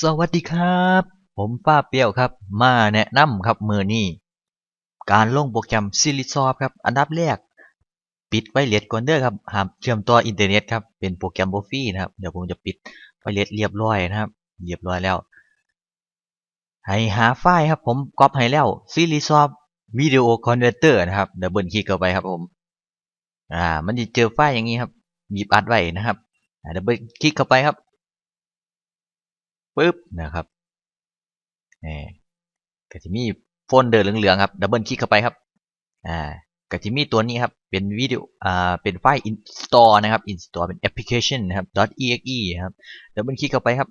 สวัสดีครับ ผมป้าเปียวครับ มาแนะนำครับมือนี้ การลงโปรแกรมซิลิซอฟครับ อันดับแรก ปิดไวเลสก่อนเด้อครับห้ามเชื่อมต่ออินเทอร์เน็ตครับ เป็นโปรแกรมโบฟี่นะครับ เดี๋ยวผมจะปิดไวเลสเรียบร้อยนะครับ เรียบร้อยแล้ว ให้หาไฟล์ครับ ผมก๊อปให้แล้วซิลิซอฟวิดีโอคอนเวอร์เตอร์นะครับ เดี๋ยวเบิลคลิกเข้าไปครับผม อ่า มันจะเจอไฟล์อย่างนี้ครับ หยิบอัดไว้นะครับเดี๋ยวเบิลคลิกเข้าไปครับ ปึ๊บนะครับนี่ก็จะมีโฟลเดอร์เหลืองๆครับดับเบิลคลิกเข้าไปครับอ่าก็จะมีตัวนี้ครับเป็นวิดีโออ่าเป็นไฟล์ install นะครับ install เป็น application นะครับ .exe ครับดับเบิลคลิกเข้าไปครับ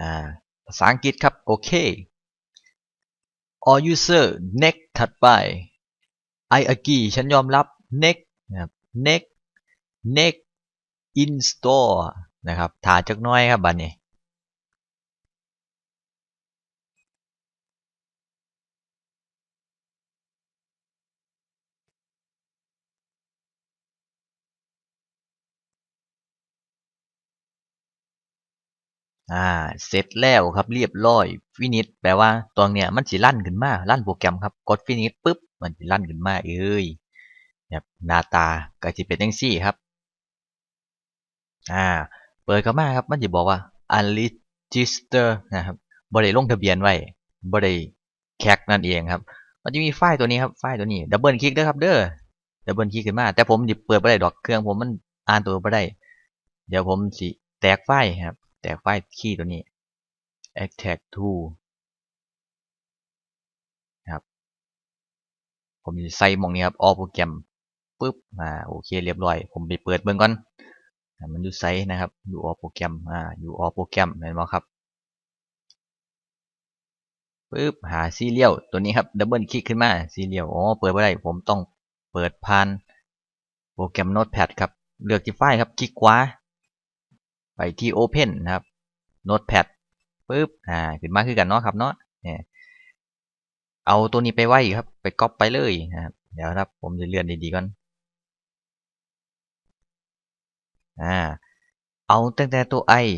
อ่าภาษาอังกฤษครับ โอเค all user next ถัดไป I agree ฉันยอมรับ next นะครับ next next install นะครับถาจักน้อยครับบัดนี้อ่าเสร็จแล้วครับเรียบร้อยฟินิชแปลว่าตรงเนี้ยมันสิลั่นขึ้นมาลั่นโปรแกรมครับกดฟินิชปุ๊บมันสิลั่นขึ้นมาเอ้ย แบบหน้าตาก็จะเป็นจังซี่ครับอ่าเปิดเข้ามาครับมันจะบอกว่า unregister นะครับบ่ได้ลงทะเบียนไว้บ่ได้แคกนั่นเองครับ มันจะมีไฟล์ตัวนี้ครับไฟล์ตัวนี้ดับเบิลคลิกด้อครับเด้อดับเบิลคลิกขึ้นมา แต่ผมสิเปิดบ่ได้ดอกเครื่องผมมันอ่านตัวบ่ได้ เดี๋ยวผมสิแตกไฟล์ครับ แตกไฟล์คีย์ตัวนี้ extract to นะครับ ผมจะใส่หมองนี้ครับ all โปรแกรม ปุ๊บอ่าโอเคเรียบร้อย ผมไปเปิดเบิ่งก่อนมันอยู่ไซต์นะครับอยู่ all โปรแกรมอ่าอยู่ all โปรแกรมเห็นไหมครับปุ๊บหาซีเรียลตัวนี้ครับดับเบิลคลิกขึ้นมาซีเรียลอ๋อเปิดไม่ได้ผมต้องเปิดผ่านโปรแกรม Notepad ครับเลือกที่ไฟล์ครับคลิกขวาไปที่ Open นะครับ Notepad ปุ๊บอ่าขึ้นมาคือกันเนาะครับเนาะเนี่ยเอาตัวนี้ไปไว้ครับ ไปก๊อปไปเลยนะครับเดี๋ยวครับผมจะเลื่อนดีๆก่อน อ่าเอาตั้งแต่ตัว i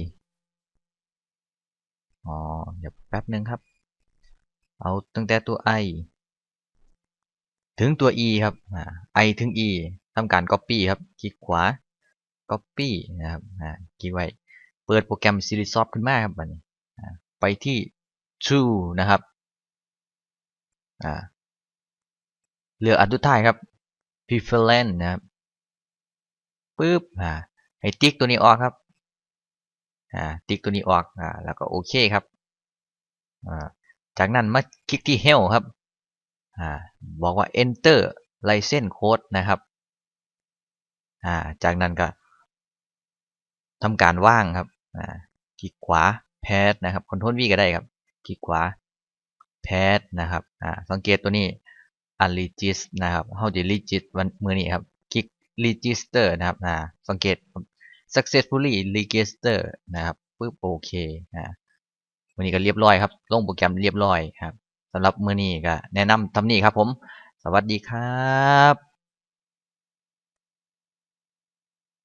อ๋อเดี๋ยวแป๊บหนึ่งครับ เอาตั้งแต่ตัว i ถึงตัว e ครับอ่า i ถึง e ทำการ copy ครับ คลิกขวา copy นะครับคลิกไว้ เปิดโปรแกรม Sirisoft ขึ้นมาครับบัดนี้ไปที่ True นะครับเลือกอันสุดท้ายครับ Preference นะครับปึ๊บอ่า ให้ติ๊กตัวนี้ออกครับอ่าติ๊กตัวนี้ออกอ่าแล้วก็โอเคครับอ่าจากนั้นมาคลิกที่ Help ครับอ่าบอกว่า Enter License Code นะครับอ่าจากนั้นก็ทำการว่างครับอ่าคลิกขวา Pad นะครับ Ctrl V ก็ได้ครับคลิกขวา Pad นะครับอ่าสังเกตตัวนี้ unregist นะครับเฮาจะ regist วันมือนี้ครับคลิก register นะครับอ่าสังเกต successfully register นะครับปึ๊บโอเคนะวันนี้ก็เรียบร้อยครับลงโปรแกรมเรียบร้อยครับสำหรับมือนี้ก็แนะนำทำนี่ครับผม สวัสดีครับ